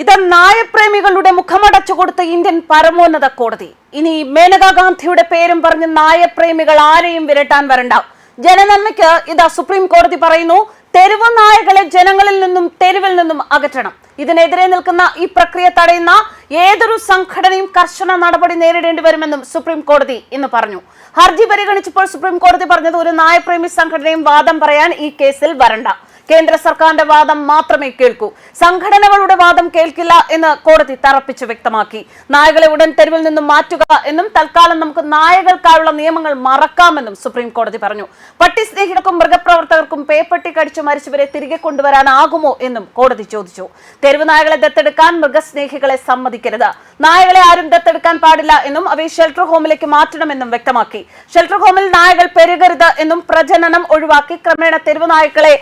ഇത് നായപ്രേമികളുടെ മുഖമടച്ചു കൊടുത്ത ഇന്ത്യൻ പരമോന്നത കോടതി. ഇനി മേനകാ ഗാന്ധിയുടെ പേരും പറഞ്ഞ് നായപ്രേമികൾ ആരെയും വിരട്ടാൻ വരണ്ട. ജനനന്മയ്ക്ക് ഇതാ സുപ്രീം കോടതി പറയുന്നു തെരുവ് നായകളെ ജനങ്ങളിൽ നിന്നും തെരുവിൽ നിന്നും അകറ്റണം. ഇതിനെതിരെ നിൽക്കുന്ന ഈ പ്രക്രിയ തടയുന്ന ഏതൊരു സംഘടനയും കർശന നടപടി നേരിടേണ്ടി വരുമെന്നും സുപ്രീം കോടതി ഇന്ന് പറഞ്ഞു. ഹർജി പരിഗണിച്ചപ്പോൾ സുപ്രീം കോടതി പറഞ്ഞത് ഒരു നായപ്രേമി സംഘടനയും വാദം പറയാൻ ഈ കേസിൽ വരണ്ട. കേന്ദ്ര സർക്കാരിന്റെ വാദം മാത്രമേ കേൾക്കൂ. സംഘടനകളുടെ വാദം കേൾക്കില്ല എന്ന് കോടതി തറപ്പിച്ച് വ്യക്തമാക്കി. നായകളെ ഉടൻ തെരുവിൽ നിന്നും മാറ്റുക എന്നും തൽക്കാലം നമുക്ക് നായകൾക്കായുള്ള നിയമങ്ങൾ മറക്കാമെന്നും സുപ്രീം കോടതി പറഞ്ഞു. പട്ടി സ്നേഹികൾക്കും മൃഗപ്രവർത്തകർക്കും പേപ്പട്ടി കടിച്ചു മരിച്ചവരെ തിരികെ കൊണ്ടുവരാനാകുമോ എന്നും കോടതി ചോദിച്ചു. തെരുവ് നായകളെ ദത്തെടുക്കാൻ മൃഗസ്നേഹികളെ സമ്മതിക്കരുത്. നായകളെ ആരും ദത്തെടുക്കാൻ പാടില്ല എന്നും അവയെ ഷെൽട്ടർ ഹോമിലേക്ക് മാറ്റണമെന്നും വ്യക്തമാക്കി. ഷെൽട്ടർ ഹോമിൽ നായകൾ പെരുകരുത് എന്നും പ്രജനനം ഒഴിവാക്കി ക്രമേണ തെരുവ് നായ്ക്കളെ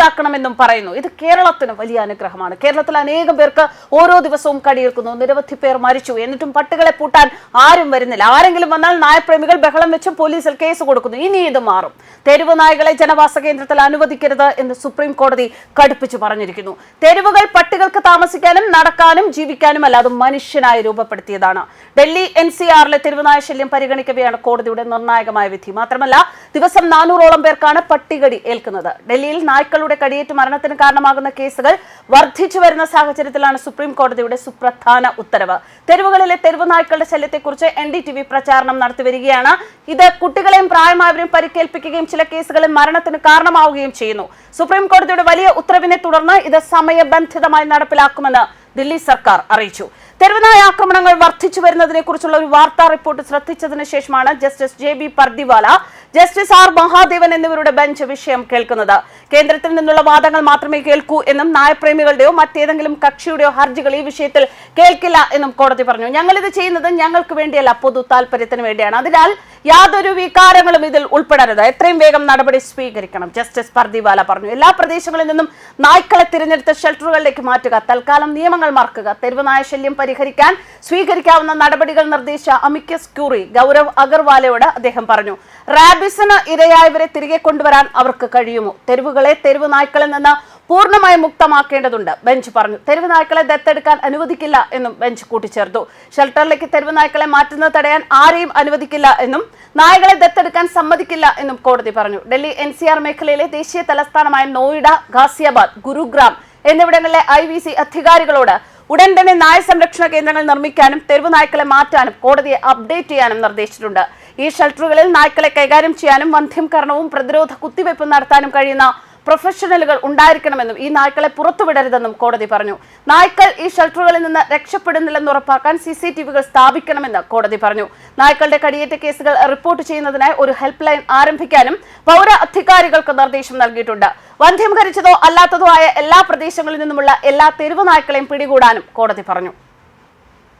ഇല്ലാതാക്കണമെന്നും പറയുന്നു. ഇത് കേരളത്തിന് വലിയ അനുഗ്രഹമാണ്. കേരളത്തിൽ അനേകം പേർക്ക് ഓരോ ദിവസവും കടിയേൽക്കുന്നു. നിരവധി പേർ മരിച്ചു. എന്നിട്ടും പട്ടികളെ പൂട്ടാൻ ആരും വരുന്നില്ല. ആരെങ്കിലും വന്നാൽ നായപ്രേമികൾ ബഹളം വെച്ച് പോലീസിൽ കേസ് കൊടുക്കുന്നു. ഇനി ഇത് മാറും. തെരുവ് നായകളെ ജനവാസ കേന്ദ്രത്തിൽ അനുവദിക്കരുത് എന്ന് സുപ്രീം കോടതി കടുപ്പിച്ചു പറഞ്ഞിരിക്കുന്നു. തെരുവുകൾ പട്ടികൾക്ക് താമസിക്കാനും നടക്കാനും ജീവിക്കാനും അല്ലാതെ മനുഷ്യനായി രൂപപ്പെടുത്തിയതാണ്. ഡൽഹി എൻ സി ആറിലെ തെരുവുനായ ശല്യം പരിഗണിക്കവെയാണ് കോടതിയുടെ നിർണായകമായ വിധി. മാത്രമല്ല ദിവസം നാനൂറോളം പേർക്കാണ് പട്ടികടി ഏൽക്കുന്നത്. ഡൽഹിയിൽ നായ്ക്കളുടെ കടിയേറ്റ് മരണത്തിന് കാരണമാകുന്ന കേസുകൾ വർദ്ധിച്ചു വരുന്ന സാഹചര്യത്തിലാണ് സുപ്രീം കോടതിയുടെ സുപ്രധാന ഉത്തരവ്. തെരുവുകളിലെ തെരുവ് നായ്ക്കളുടെ ശല്യത്തെക്കുറിച്ച് എൻ ഡി ടി വി പ്രചാരണം നടത്തിവരികയാണ് ഇത് കുട്ടികളെയും പ്രായമായവരെയും പരിക്കേൽപ്പിക്കുകയും ചില കേസുകളിൽ മരണത്തിന് കാരണമാവുകയും ചെയ്യുന്നു. സുപ്രീം കോടതിയുടെ വലിയ ഉത്തരവിനെ തുടർന്ന് ഇത് സമയബന്ധിതമായി നടപ്പിലാക്കുമെന്ന് ദില്ലി സർക്കാർ അറിയിച്ചു. തെരുവനായ ആക്രമണങ്ങൾ വർദ്ധിച്ചു വരുന്നതിനെ കുറിച്ചുള്ള ഒരു വാർത്താ റിപ്പോർട്ട് ശ്രദ്ധിച്ചതിന് ശേഷമാണ് justice J B Pardiwala justice R Mahadevan എന്നിവരുടെ ബെഞ്ച് വിഷയം കേൾക്കുന്നത്. കേന്ദ്രത്തിൽ നിന്നുള്ള വാദങ്ങൾ മാത്രമേ കേൾക്കൂ എന്നും നായപ്രേമികളുടെയോ മറ്റേതെങ്കിലും കക്ഷിയുടെയോ ഹർജികൾ ഈ വിഷയത്തിൽ കേൾക്കില്ല എന്നും കോടതി പറഞ്ഞു. ഞങ്ങൾ ഇത് ചെയ്യുന്നത് ഞങ്ങൾക്ക് വേണ്ടിയല്ല പൊതു താല്പര്യത്തിന് വേണ്ടിയാണ്. അതിനാൽ യാതൊരു വികാരങ്ങളും ഇതിൽ ഉൾപ്പെടരുത്. എത്രയും വേഗം നടപടി സ്വീകരിക്കണം ജസ്റ്റിസ് പർദിവാല പറഞ്ഞു. എല്ലാ പ്രദേശങ്ങളിൽ നിന്നും നായ്ക്കളെ തിരഞ്ഞെടുത്ത ഷെൽട്ടറുകളിലേക്ക് മാറ്റുക തൽക്കാലം നിയമങ്ങൾ മറക്കുക തെരുവ് നായ ശല്യം പരിഹരിക്കാൻ സ്വീകരിക്കാവുന്ന നടപടികൾ നിർദ്ദേശിച്ച അമിക്കസ് ക്യൂറി ഗൗരവ് അഗർവാലയോട് അദ്ദേഹം പറഞ്ഞു. റാബിസിന് ഇരയായവരെ തിരികെ കൊണ്ടുവരാൻ അവർക്ക് കഴിയുമോ? തെരുവുകളെ തെരുവ് നായ്ക്കളിൽ നിന്ന് പൂർണമായി മുക്തമാക്കേണ്ടതുണ്ട്. ബെഞ്ച് പറഞ്ഞു തെരുവ് നായ്ക്കളെ ദത്തെടുക്കാൻ അനുവദിക്കില്ല എന്നും ബെഞ്ച് കൂട്ടിച്ചേർത്തു. ഷെൽട്ടറിലേക്ക് തെരുവ് നായ്ക്കളെ മാറ്റുന്നത് തടയാൻ ആരെയും അനുവദിക്കില്ല എന്നും നായകളെ ദത്തെടുക്കാൻ സമ്മതിക്കില്ല എന്നും കോടതി പറഞ്ഞു. ഡൽഹി എൻ മേഖലയിലെ ദേശീയ തലസ്ഥാനമായ നോയിഡ ഗാസിയാബാദ് ഗുരുഗ്രാം എന്നിവിടങ്ങളിലെ ഐ വി സി അധികാരികളോട് ഉടൻ തന്നെ നായ സംരക്ഷണ കേന്ദ്രങ്ങൾ നിർമ്മിക്കാനും തെരുവ് നായ്ക്കളെ മാറ്റാനും കോടതിയെ അപ്ഡേറ്റ് ചെയ്യാനും നിർദ്ദേശിച്ചിട്ടുണ്ട്. ഈ ഷെൽട്ടറുകളിൽ നായ്ക്കളെ കൈകാര്യം ചെയ്യാനും വന്ധ്യംകരണവും പ്രതിരോധ കുത്തിവയ്പും നടത്താനും കഴിയുന്ന പ്രൊഫഷണലുകൾ ഉണ്ടായിരിക്കണമെന്നും ഈ നായ്ക്കളെ പുറത്തുവിടരുതെന്നും കോടതി പറഞ്ഞു. നായ്ക്കൾ ഈ ഷെൽട്ടറുകളിൽ നിന്ന് രക്ഷപ്പെടുന്നില്ലെന്ന് ഉറപ്പാക്കാൻ സി സി ടി വികൾ സ്ഥാപിക്കണമെന്ന് കോടതി പറഞ്ഞു. നായ്ക്കളുടെ കടിയേറ്റ കേസുകൾ റിപ്പോർട്ട് ചെയ്യുന്നതിനായി ഒരു ഹെൽപ്പ് ലൈൻ ആരംഭിക്കാനും പൗര അധികാരികൾക്ക് നിർദ്ദേശം നൽകിയിട്ടുണ്ട്. വന്ധ്യം വന്ധ്യംകരിച്ചതോ അല്ലാത്തതോ ആയ എല്ലാ പ്രദേശങ്ങളിൽ നിന്നുമുള്ള എല്ലാ തെരുവ് നായ്ക്കളെയും പിടികൂടാനും കോടതി പറഞ്ഞു.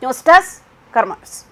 News desk karmas